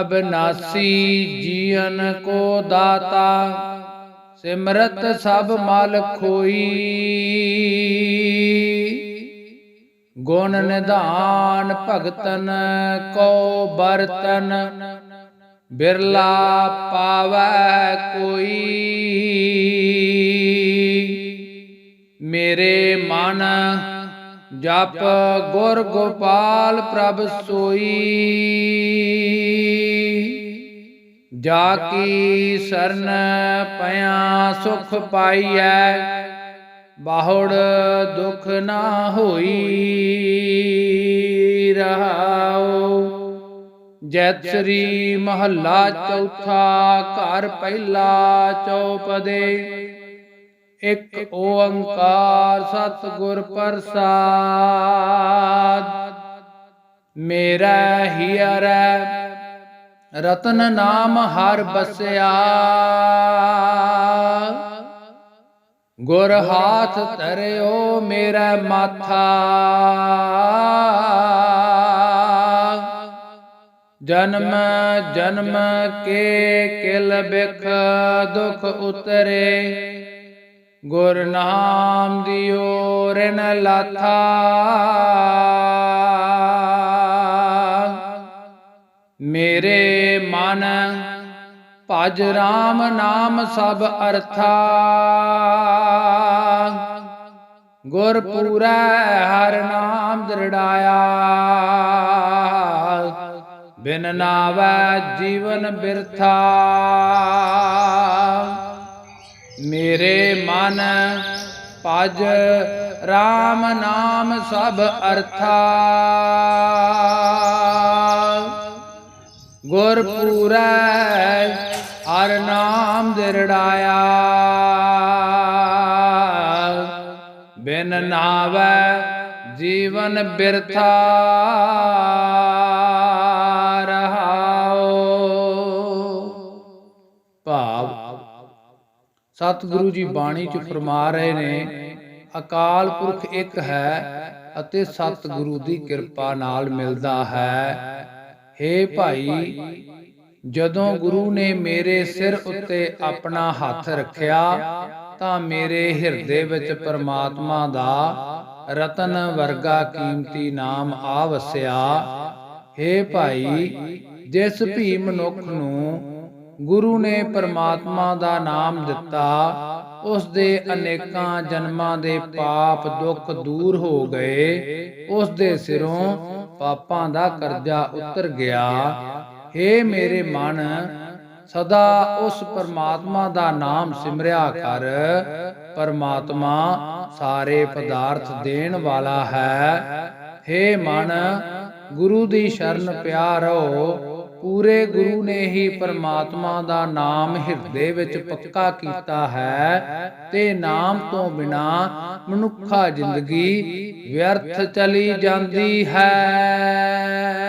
ਅਬਨਾਸੀ ਜੀਵਨ ਕੋ ਦਾਤਾ, ਸਿਮਰਤ ਸਭ ਮਲ ਖੋਈ। ਗੁਣ ਨਿਧਾਨ ਭਗਤਨ ਕੋ ਬਰਤਨ, ਬਿਰਲਾ ਪਾਵੈ ਕੋਈ। ਮੇਰੇ ਮਨ ਜਪ ਗੁਰ ਗੋਪਾਲ ਪ੍ਰਭ ਸੋਈ। ਜਾ ਕੀ ਸਰਨ ਪਿਆ ਸੁਖ ਪਾਈਐ, ਬਾਹੁੜ ਦੁਖ ਨਾ ਹੋਈ ਰਹਾਉ। ਜੈਤ ਸ੍ਰੀ ਮਹੱਲਾ ਚੌਥਾ ਘਰ ਪਹਿਲਾ ਚੌਪਦੇ। ਇੱਕ ਓੰਕਾਰ ਸਤਿਗੁਰ ਪ੍ਰਸਾਦ। ਮੇਰਾ ਹੀਰੈ ਰਤਨ ਨਾਮ ਹਰ ਬਸਿਆ। ਗੁਰ ਹਾਥ ਧਰਿਓ ਮੇਰਾ ਮਾਥਾ। ਜਨਮ ਜਨਮ ਕੇ ਕਿਲ ਬਿਖ ਦੁਖ ਉਤਰੇ। ਗੁਰ ਨਾਮ ਦਿਓ ਰਿਨ ਲਾਥਾ। ਮੇਰੇ ਮਨ ਭਜ RAM ਨਾਮ ਸਭ ਅਰਥਾ। ਗੁਰ ਪੂਰੈ ਹਰ ਨਾਮ ਦ੍ਰਿੜਾਇਆ। ਬਿਨ ਨਾਵੈ ਜੀਵਨ ਬਿਰਥਾ। ਮੇਰੇ ਮਨ ਭਜ RAM ਨਾਮ ਸਭ ਅਰਥਾ। ਗੁਰ ਪੂਰੈ ਹਰ ਨਾਮ ਦਿਰੜਾਇਆ। ਬਿਨ ਨਾਵੈ ਜੀਵਨ ਬਿਰਥਾ ਰਹਾਉ। ਭਾਵ ਸਤਿਗੁਰੂ ਜੀ ਬਾਣੀ ਚ ਫਰਮਾ ਰਹੇ ਨੇ ਅਕਾਲ ਪੁਰਖ ਇੱਕ ਹੈ ਅਤੇ ਸਤਿਗੁਰੂ ਦੀ ਕਿਰਪਾ ਨਾਲ ਮਿਲਦਾ ਹੈ। ਹੇ। ਭਾਈ ਜਦੋਂ ਗੁਰੂ ਨੇ ਮੇਰੇ ਸਿਰ ਉੱਤੇ ਆਪਣਾ ਹੱਥ ਰੱਖਿਆ ਤਾਂ ਮੇਰੇ ਹਿਰਦੇ ਵਿੱਚ ਪਰਮਾਤਮਾ ਦਾ ਰਤਨ ਵਰਗਾ ਕੀਮਤੀ ਨਾਮ ਆ ਵਸਿਆ ਹੇ ਭਾਈ ਜਿਸ ਵੀ ਮਨੁੱਖ ਨੂੰ ਗੁਰੂ ਨੇ ਪਰਮਾਤਮਾ ਦਾ ਨਾਮ ਦਿੱਤਾ, ਉਸ ਦੇ ਅਨੇਕਾਂ ਜਨਮਾਂ ਦੇ ਪਾਪ ਦੁੱਖ ਦੂਰ ਹੋ ਗਏ, ਉਸ ਦੇ ਸਿਰੋਂ ਪਾਪਾਂ ਦਾ ਕਰਜ਼ਾ ਉਤਰ ਗਿਆ। ਹੇ ਮੇਰੇ ਮਨ, ਸਦਾ ਉਸ ਪਰਮਾਤਮਾ ਦਾ ਨਾਮ ਸਿਮਰਿਆ ਕਰ। ਪਰਮਾਤਮਾ ਸਾਰੇ ਪਦਾਰਥ ਦੇਣ ਵਾਲਾ ਹੈ। ਹੇ ਮਨ, ਗੁਰੂ ਦੀ ਸ਼ਰਨ ਪਿਆ ਰਹੋ ਪੂਰੇ ਗੁਰੂ ਨੇ ਹੀ ਪਰਮਾਤਮਾ ਦਾ ਨਾਮ ਹਿਰਦੇ ਵਿੱਚ ਪੱਕਾ ਕੀਤਾ ਹੈ, ਤੇ ਨਾਮ ਤੋਂ ਬਿਨਾ ਮਨੁੱਖਾ ਜ਼ਿੰਦਗੀ ਵਿਅਰਥ ਚਲੀ ਜਾਂਦੀ ਹੈ।